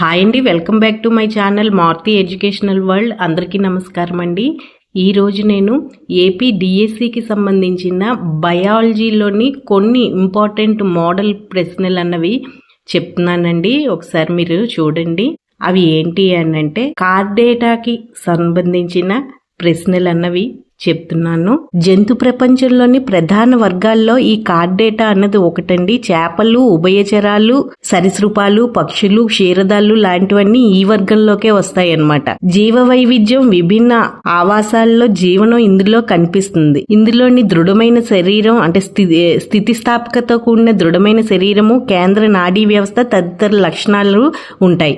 Hi అండి welcome back to my channel Marthi educational world. అందరికీ నమస్కారం అండి. ఈరోజు నేను ఏపీ డిఎస్సికి సంబంధించిన బయాలజీలోని కొన్ని ఇంపార్టెంట్ మోడల్ ప్రశ్నలు అన్నవి చెప్తున్నానండి. ఒకసారి మీరు చూడండి. అవి ఏంటి అని అంటే కార్డేటాకి సంబంధించిన ప్రశ్నలు అన్నవి. చెప్తున్నాను. జంతు ప్రపంచంలోని ప్రధాన వర్గాల్లో ఈ కార్డేటా అన్నది ఒకటండి. చేపలు ఉభయచరాలు సరీసృపాలు పక్షులు క్షీరదాలు లాంటివన్నీ ఈ వర్గంలోకే వస్తాయి అన్నమాట జీవ వైవిధ్యం విభిన్న ఆవాసాల్లో జీవనం ఇందులో కనిపిస్తుంది. ఇందులోని దృఢమైన శరీరం అంటే స్థితి స్థితిస్థాపకతో కూడిన దృఢమైన శరీరము కేంద్ర నాడీ వ్యవస్థ తదితర లక్షణాలు ఉంటాయి.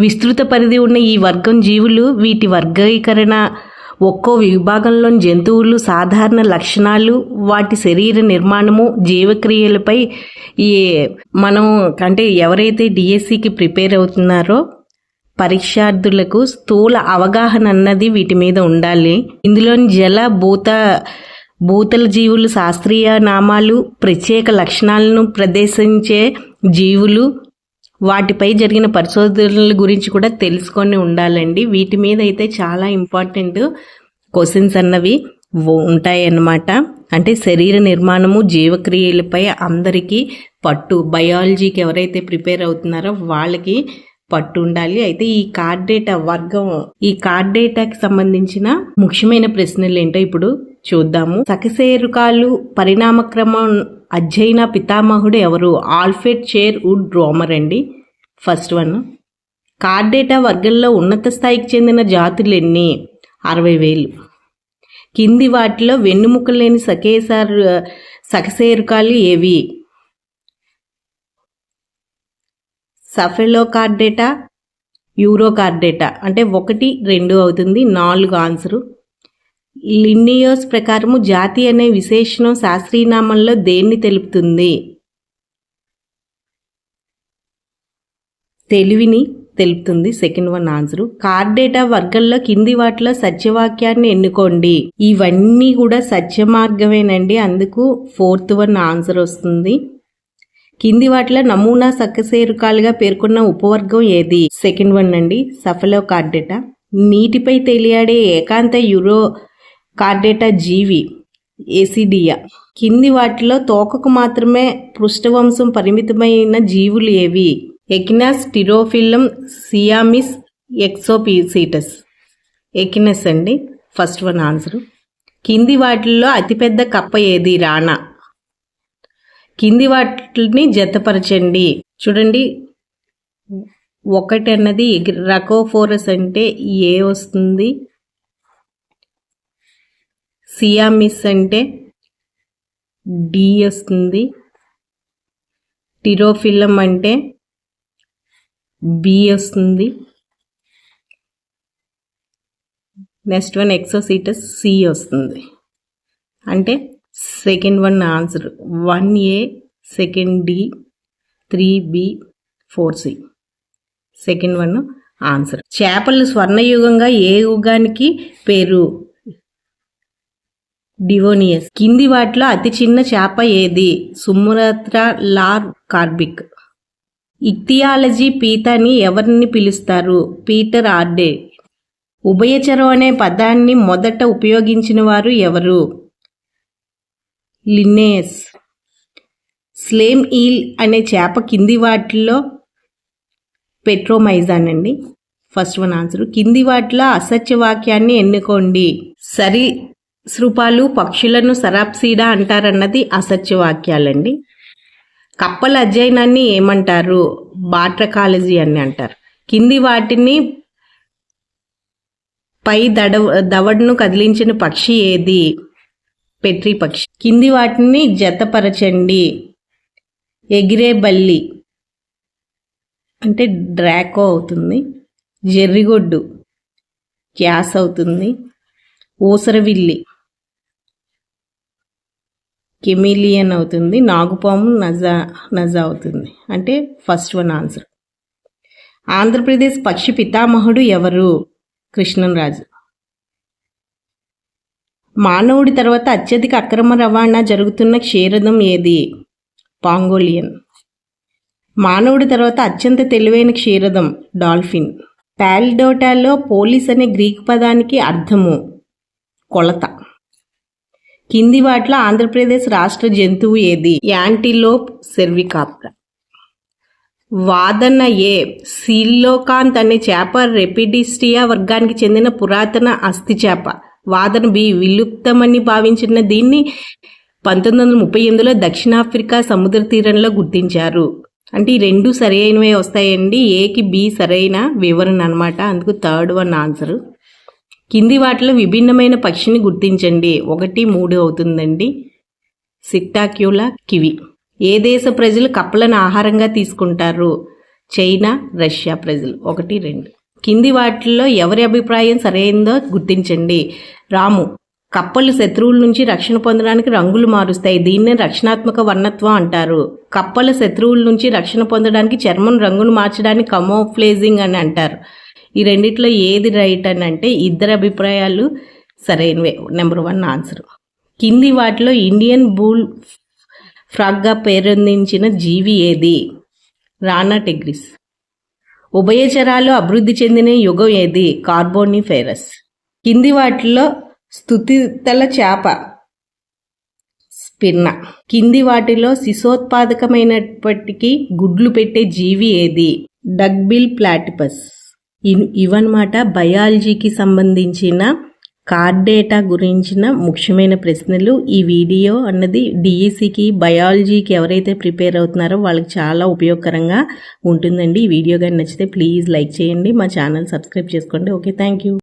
విస్తృత పరిధి ఉన్న ఈ వర్గం జీవులు వీటి వర్గీకరణ ఒక్కో విభాగంలోని జంతువులు సాధారణ లక్షణాలు వాటి శరీర నిర్మాణము జీవక్రియలపై ఈ మనం అంటే ఎవరైతే డిఎస్సికి ప్రిపేర్ అవుతున్నారో పరీక్షార్థులకు స్థూల అవగాహన అన్నది వీటి మీద ఉండాలి. ఇందులోని జల భూత భూతల జీవులు శాస్త్రీయ నామాలు ప్రత్యేక లక్షణాలను ప్రదర్శించే జీవులు వాటిపై జరిగిన పరిశోధనల గురించి కూడా తెలుసుకొని ఉండాలండి. వీటి మీద అయితే చాలా ఇంపార్టెంట్ క్వశ్చన్స్ అన్నవి ఉంటాయన్నమాట. అంటే శరీర నిర్మాణము జీవక్రియలపై అందరికీ పట్టు బయాలజీకి ఎవరైతే ప్రిపేర్ అవుతున్నారో వాళ్ళకి పట్టు ఉండాలి. అయితే ఈ కార్డ్ డేటా వర్గం ఈ కార్డ్ డేటాకి సంబంధించిన ముఖ్యమైన ప్రశ్నలు ఏంటో ఇప్పుడు చూద్దాము. సకసేరుకాలు పరిణామక్రమం అధ్యయన పితామహుడు ఎవరు? ఆల్ఫెడ్ చైర్ వుడ్ రోమర్ అండి. First one. కార్డేటా వర్గంలో ఉన్నత స్థాయికి చెందిన జాతులు ఎన్ని అరవై వేలు. కింది వాటిలో వెన్నుముక లేని సకేసారు సకసేరుకాలు ఏవి? సఫెలో కార్డేటా యూరో కార్డేటా అంటే ఒకటి రెండు అవుతుంది నాలుగు ఆన్సరు. లిన్నియోస్ ప్రకారము జాతి అనే విశేషణం శాస్త్రీయనామంలో దేన్ని తెలుపుతుంది? తెలివిని తెలుపుతుంది సెకండ్ వన్ ఆన్సర్ కార్డేటా వర్గంలో కింది వాటిలో సత్యవాక్యాన్ని ఎన్నుకోండి. ఇవన్నీ కూడా సత్య మార్గమేనండి అందుకు ఫోర్త్ వన్ ఆన్సర్ వస్తుంది. కింది వాటిలో నమూనా సక్కసేరుకాలుగా పేర్కొన్న ఉపవర్గం ఏది? సెకండ్ వన్ అండి. సఫలో కార్డేటా నీటిపై తెలియాడే ఏకాంత యూరో కార్డేటా జీవి ఏసిడియా. కింది వాటిలో తోకకు మాత్రమే పృష్ఠవంశం పరిమితమైన జీవులు ఏవి? ఎకినాస్ టిరోఫిల్లం సియామిస్ ఎక్సోపిసీటస్. ఎకినస్ అండి ఫస్ట్ వన్ ఆన్సర్. కింది వాటిల్లో అతిపెద్ద కప్ప ఏది? రాణా. కింది వాటిని జతపరచండి. చూడండి ఒకటి అన్నది రకోఫోరస్ అంటే ఏ వస్తుంది? సియామిస్ అంటే డి వస్తుంది. టిరోఫిల్లం అంటే బి వస్తుంది. నెక్స్ట్ వన్ ఎక్సోసీటస్ సి వస్తుంది. అంటే second one answer. One A second D three B four C. Second one answer. చేపలు స్వర్ణయుగంగా ఏ యుగానికి పేరు? డివోనియస్. కింది వాటిలో అతి చిన్న చేప ఏది? సుమురత్ర లార్ కార్బిక్. ఇక్తియాలజీ పీతాని ఎవరిని పిలుస్తారు? పీటర్ ఆర్డే. ఉభయచరం అనే పదాన్ని మొదట ఉపయోగించిన వారు ఎవరు? లిన్నేస్. స్లేమ్ ఈల్ అనే చేప కింది వాటిలో పెట్రోమైజాన్ అండి ఫస్ట్ వన్ ఆన్సర్. కింది వాటిలో అసత్య వాక్యాన్ని ఎన్నుకోండి. సరి సృపాలు పక్షులను సరాప్సీడా అంటారన్నది అసత్య వాక్యాలండి కప్పల అధ్యయనాన్ని ఏమంటారు? బాట్రకాలజీ అని అంటారు. కింది వాటిని పై దడ దవడను కదిలించిన పక్షి ఏది? పెట్రి పక్షి. కింది వాటిని జతపరచండి. ఎగిరే బల్లి. అంటే డ్రాకో అవుతుంది. జెర్రిగొడ్డు. గ్యాస్ అవుతుంది. ఊసరవిల్లి. కెమిలియన్ అవుతుంది నాగుపాము నజా నజా అవుతుంది. అంటే ఫస్ట్ వన్ ఆన్సర్ ఆంధ్రప్రదేశ్ పక్షి పితామహుడు ఎవరు? కృష్ణరాజు మానవుడి తర్వాత అత్యధిక అక్రమ రవాణా జరుగుతున్న క్షీరదం ఏది? పాంగోలియన్. మానవుడి తర్వాత అత్యంత తెలివైన క్షీరదం డాల్ఫిన్. పాలిడోటాలో పోలీస్ అనే గ్రీక్ పదానికి అర్థము కొలత. కింది వాటిలో ఆంధ్రప్రదేశ్ రాష్ట్ర జంతువు ఏది? Antelope cervicapra. వాదన ఏ? సిల్లోకాంత్ అనే చేప రెపిడిస్టియా వర్గానికి చెందిన పురాతన అస్థి చేప. వాదన బి విలుప్తమని భావించిన దీన్ని పంతొమ్మిది వందల ముప్పై ఎనిమిదిలో దక్షిణాఫ్రికా సముద్ర తీరంలో గుర్తించారు. అంటే ఈ రెండు సరైనవే వస్తాయండి. ఏకి బి సరైన వివరణ అనమాట అందుకు థర్డ్ వన్ ఆన్సర్. కింది వాటిలో విభిన్నమైన పక్షిని గుర్తించండి. ఒకటి మూడు అవుతుందండి. సిట్టాక్యులా కివి. ఏ దేశ ప్రజలు కప్పలను ఆహారంగా తీసుకుంటారు? చైనా రష్యా ప్రజలు. ఒకటి రెండు. కింది వాటిల్లో ఎవరి అభిప్రాయం సరైందో గుర్తించండి. రాము. కప్పలు శత్రువుల నుంచి రక్షణ పొందడానికి రంగులు మారుస్తాయి. దీన్నే రక్షణాత్మక వర్ణత్వం అంటారు. కప్పల శత్రువుల నుంచి రక్షణ పొందడానికి చర్మం రంగును మార్చడానికి కమోఫ్లేజింగ్ అని అంటారు. ఈ రెండిట్లో ఏది రైట్ అని అంటే ఇద్దరు అభిప్రాయాలు సరైనవే. నెంబర్ వన్ ఆన్సర్ కింది వాటిలో ఇండియన్ బూల్ ఫ్రాగ్గా పేరొందించిన జీవి ఏది? రానా టెగ్రిస్ ఉభయచరాలు అభివృద్ధి చెందిన యుగం ఏది? కార్బోనిఫెరస్ కింది వాటిలో స్థుతితల చేప స్పిన్న కింది వాటిలో శిశోత్పాదకమైనప్పటికీ గుడ్లు పెట్టే జీవి ఏది? డగ్బిల్ ప్లాటిపస్ ఇవన్నమాట బయాలజీకి సంబంధించిన కార్డేటా గురించిన ముఖ్యమైన ప్రశ్నలు ఈ వీడియో అన్నది డిఎస్సికి బయాలజీకి ఎవరైతే ప్రిపేర్ అవుతున్నారో వాళ్ళకి చాలా ఉపయోగకరంగా ఉంటుందండి ఈ వీడియో. కానీ నచ్చితే ప్లీజ్ లైక్ చేయండి. మా ఛానల్ సబ్స్క్రైబ్ చేసుకోండి. Okay thank you